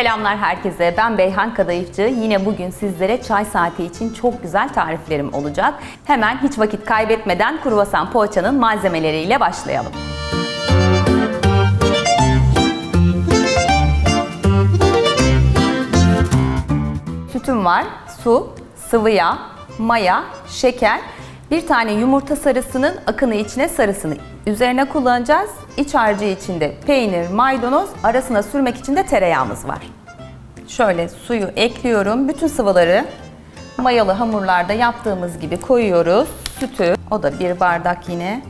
Selamlar herkese. Ben Beyhan Kadayıfçı. Yine bugün sizlere çay saati için çok güzel tariflerim olacak. Hemen hiç vakit kaybetmeden kruvasan poğaçanın malzemeleriyle başlayalım. Sütüm var, su, sıvı yağ, maya, şeker, bir tane yumurta sarısının akını içine sarısını üzerine kullanacağız. İç harcı içinde peynir, maydanoz, arasına sürmek için de tereyağımız var. Şöyle suyu ekliyorum. Bütün sıvıları mayalı hamurlarda yaptığımız gibi koyuyoruz. Sütü, o da bir bardak yine.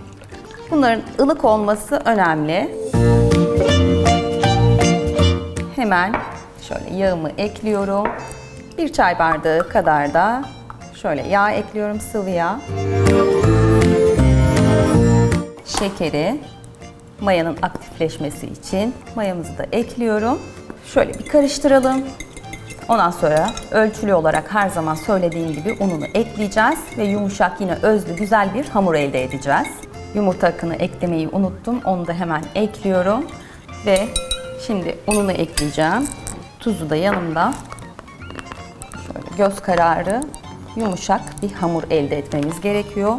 Bunların ılık olması önemli. Hemen şöyle yağımı ekliyorum. Bir çay bardağı kadar da şöyle yağ ekliyorum sıvı yağ. Şekeri mayanın aktifleşmesi için mayamızı da ekliyorum. Şöyle bir karıştıralım. Ondan sonra ölçülü olarak her zaman söylediğim gibi ununu ekleyeceğiz ve yumuşak yine özlü güzel bir hamur elde edeceğiz. Yumurta akını eklemeyi unuttum. Onu da hemen ekliyorum ve şimdi ununu ekleyeceğim. Tuzu da yanımda. Şöyle göz kararı yumuşak bir hamur elde etmemiz gerekiyor.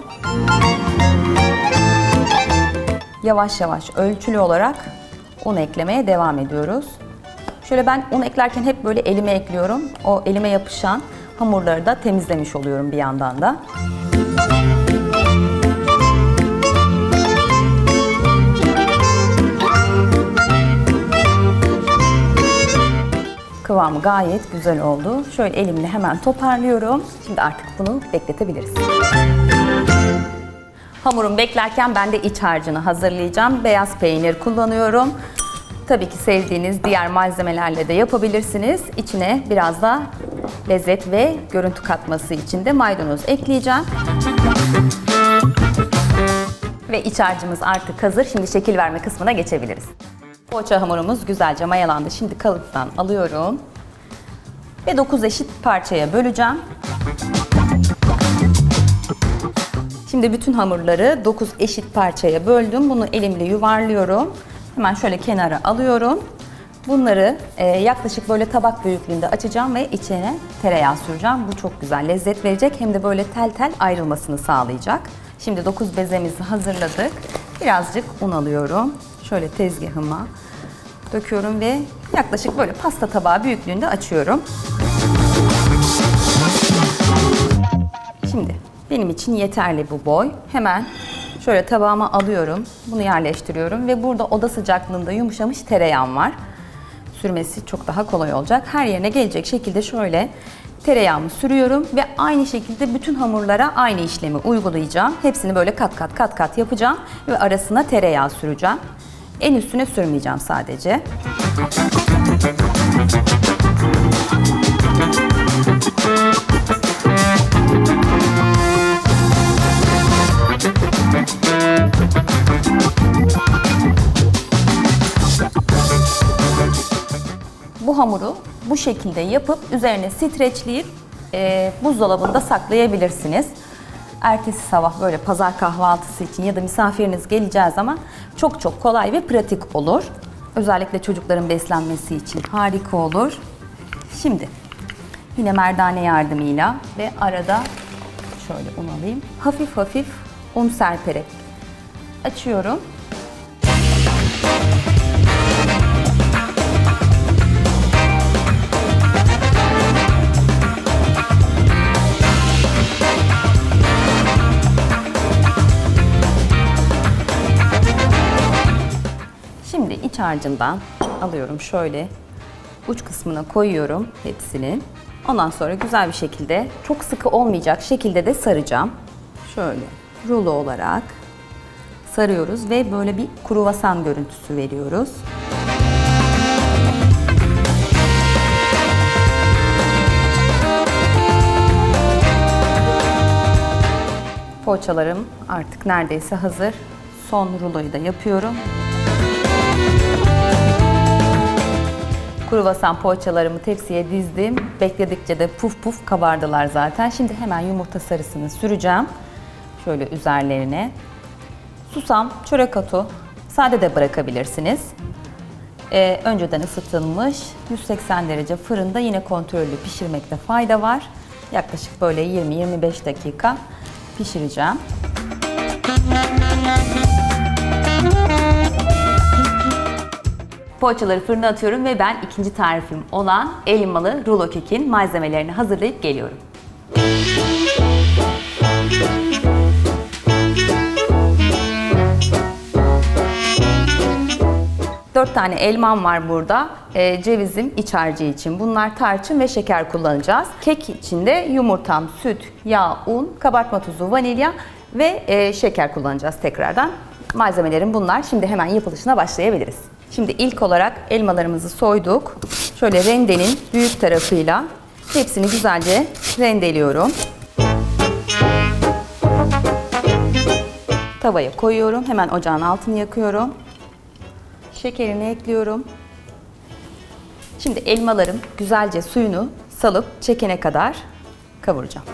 Yavaş yavaş ölçülü olarak un eklemeye devam ediyoruz. Şöyle ben un eklerken hep böyle elime ekliyorum. O elime yapışan hamurları da temizlemiş oluyorum bir yandan da. Kıvamı gayet güzel oldu. Şöyle elimle hemen toparlıyorum. Şimdi artık bunu bekletebiliriz. Hamurum beklerken ben de iç harcını hazırlayacağım. Beyaz peynir kullanıyorum. Tabii ki sevdiğiniz diğer malzemelerle de yapabilirsiniz. İçine biraz da lezzet ve görüntü katması için de maydanoz ekleyeceğim. Ve iç harcımız artık hazır. Şimdi şekil verme kısmına geçebiliriz. Poğaça hamurumuz güzelce mayalandı. Şimdi kalıptan alıyorum. Ve 9 eşit parçaya böleceğim. Şimdi bütün hamurları 9 eşit parçaya böldüm. Bunu elimle yuvarlıyorum. Hemen şöyle kenara alıyorum. Bunları e, yaklaşık böyle tabak büyüklüğünde açacağım ve içine tereyağı süreceğim. Bu çok güzel lezzet verecek hem de böyle tel tel ayrılmasını sağlayacak. Şimdi 9 bezemizi hazırladık. Birazcık un alıyorum. Şöyle tezgahıma döküyorum ve yaklaşık böyle pasta tabağı büyüklüğünde açıyorum. Şimdi benim için yeterli bu boy. Hemen şöyle tabağıma alıyorum. Bunu yerleştiriyorum ve burada oda sıcaklığında yumuşamış tereyağım var. Sürmesi çok daha kolay olacak. Her yerine gelecek şekilde şöyle tereyağımı sürüyorum ve aynı şekilde bütün hamurlara aynı işlemi uygulayacağım. Hepsini böyle kat kat kat kat yapacağım ve arasına tereyağı süreceğim. En üstüne sürmeyeceğim sadece. Bu hamuru bu şekilde yapıp üzerine streçleyip e, buzdolabında saklayabilirsiniz. Ertesi sabah böyle pazar kahvaltısı için ya da misafiriniz geleceği zaman çok çok kolay ve pratik olur. Özellikle çocukların beslenmesi için harika olur. Şimdi yine merdane yardımıyla ve arada şöyle un alayım. Hafif hafif un serperek açıyorum. Şimdi iç harcından alıyorum şöyle uç kısmına koyuyorum hepsini. Ondan sonra güzel bir şekilde çok sıkı olmayacak şekilde de saracağım. Şöyle rulo olarak sarıyoruz ve böyle bir kruvasan görüntüsü veriyoruz. Poğaçalarım artık neredeyse hazır. Son ruloyu da yapıyorum. Kruvasan poğaçalarımı tepsiye dizdim. Bekledikçe de puf puf kabardılar zaten. Şimdi hemen yumurta sarısını süreceğim. Şöyle üzerlerine. Susam, çörek otu, sade de bırakabilirsiniz. Ee, önceden ısıtılmış 180 derece fırında yine kontrollü pişirmekte fayda var. Yaklaşık böyle 20-25 dakika pişireceğim. Poğaçaları fırına atıyorum ve ben ikinci tarifim olan elmalı rulo kekin malzemelerini hazırlayıp geliyorum. 4 tane elmam var burada. Ee, cevizim iç harcı için. Bunlar tarçın ve şeker kullanacağız. Kek için de yumurtam, süt, yağ, un, kabartma tozu, vanilya ve e, şeker kullanacağız tekrardan. Malzemelerim bunlar. Şimdi hemen yapılışına başlayabiliriz. Şimdi ilk olarak elmalarımızı soyduk. Şöyle rendenin büyük tarafıyla hepsini güzelce rendeliyorum. Tavaya koyuyorum. Hemen ocağın altını yakıyorum. Şekerini ekliyorum. Şimdi elmalarım güzelce suyunu salıp çekene kadar kavuracağım.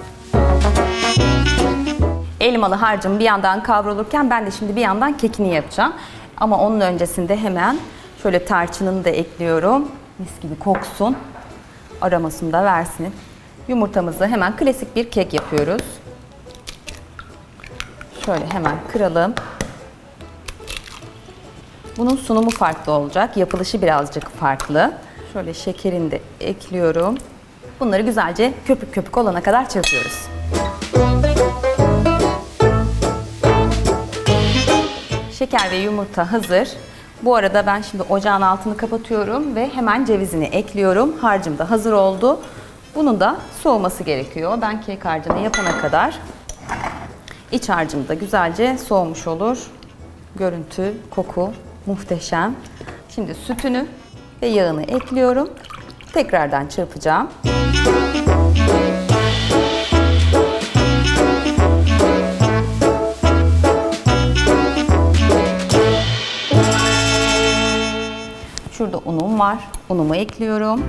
Elmalı harcım bir yandan kavrulurken ben de şimdi bir yandan kekini yapacağım. Ama onun öncesinde hemen şöyle tarçınını da ekliyorum. Mis gibi koksun. Aromasını da versin. Yumurtamızı hemen klasik bir kek yapıyoruz. Şöyle hemen kıralım. Bunun sunumu farklı olacak. Yapılışı birazcık farklı. Şöyle şekerini de ekliyorum. Bunları güzelce köpük köpük olana kadar çırpıyoruz. Şeker ve yumurta hazır. Bu arada ben şimdi ocağın altını kapatıyorum ve hemen cevizini ekliyorum. Harcım da hazır oldu. Bunun da soğuması gerekiyor. Ben kek harcını yapana kadar iç harcım da güzelce soğumuş olur. Görüntü, koku muhteşem. Şimdi sütünü ve yağını ekliyorum. Tekrardan çırpacağım. Şurada var. Unumu ekliyorum.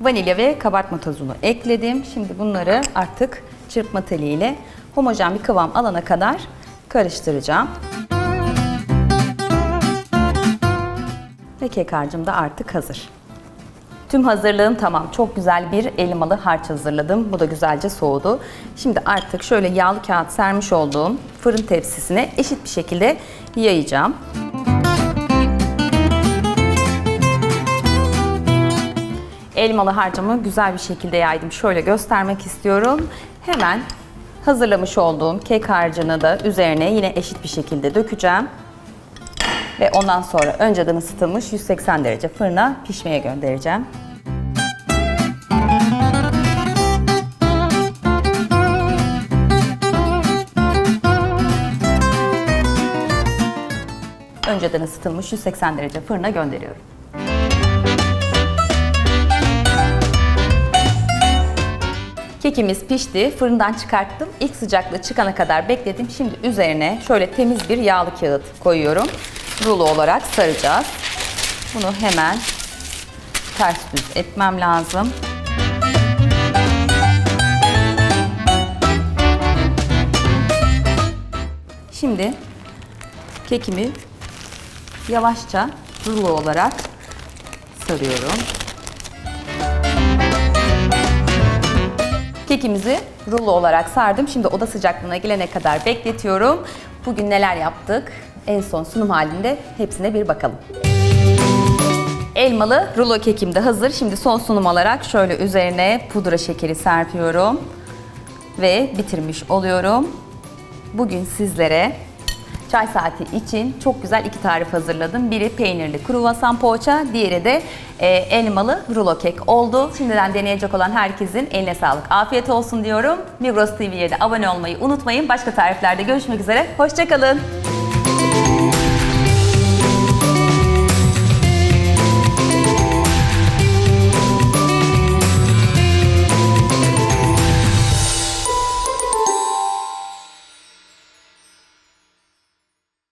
Vanilya ve kabartma tozunu ekledim. Şimdi bunları artık çırpma teliyle homojen bir kıvam alana kadar karıştıracağım. Ve kek harcım da artık hazır. Tüm hazırlığım tamam. Çok güzel bir elmalı harç hazırladım. Bu da güzelce soğudu. Şimdi artık şöyle yağlı kağıt sermiş olduğum fırın tepsisine eşit bir şekilde yayacağım. Elmalı harcımı güzel bir şekilde yaydım. Şöyle göstermek istiyorum. Hemen hazırlamış olduğum kek harcını da üzerine yine eşit bir şekilde dökeceğim. Ve ondan sonra önceden ısıtılmış 180 derece fırına pişmeye göndereceğim. Önceden ısıtılmış 180 derece fırına gönderiyorum. Kekimiz pişti. Fırından çıkarttım. İlk sıcaklığı çıkana kadar bekledim. Şimdi üzerine şöyle temiz bir yağlı kağıt koyuyorum. Rulo olarak saracağız. Bunu hemen ters düz etmem lazım. Şimdi kekimi yavaşça rulo olarak sarıyorum. Kekimizi rulo olarak sardım. Şimdi oda sıcaklığına gelene kadar bekletiyorum. Bugün neler yaptık? En son sunum halinde hepsine bir bakalım. Elmalı rulo kekim de hazır. Şimdi son sunum olarak şöyle üzerine pudra şekeri serpiyorum. Ve bitirmiş oluyorum. Bugün sizlere çay saati için çok güzel iki tarif hazırladım. Biri peynirli kruvasan poğaça, diğeri de e, elmalı rulo kek oldu. Şimdiden deneyecek olan herkesin eline sağlık, afiyet olsun diyorum. Migros TV'ye de abone olmayı unutmayın. Başka tariflerde görüşmek üzere, hoşçakalın.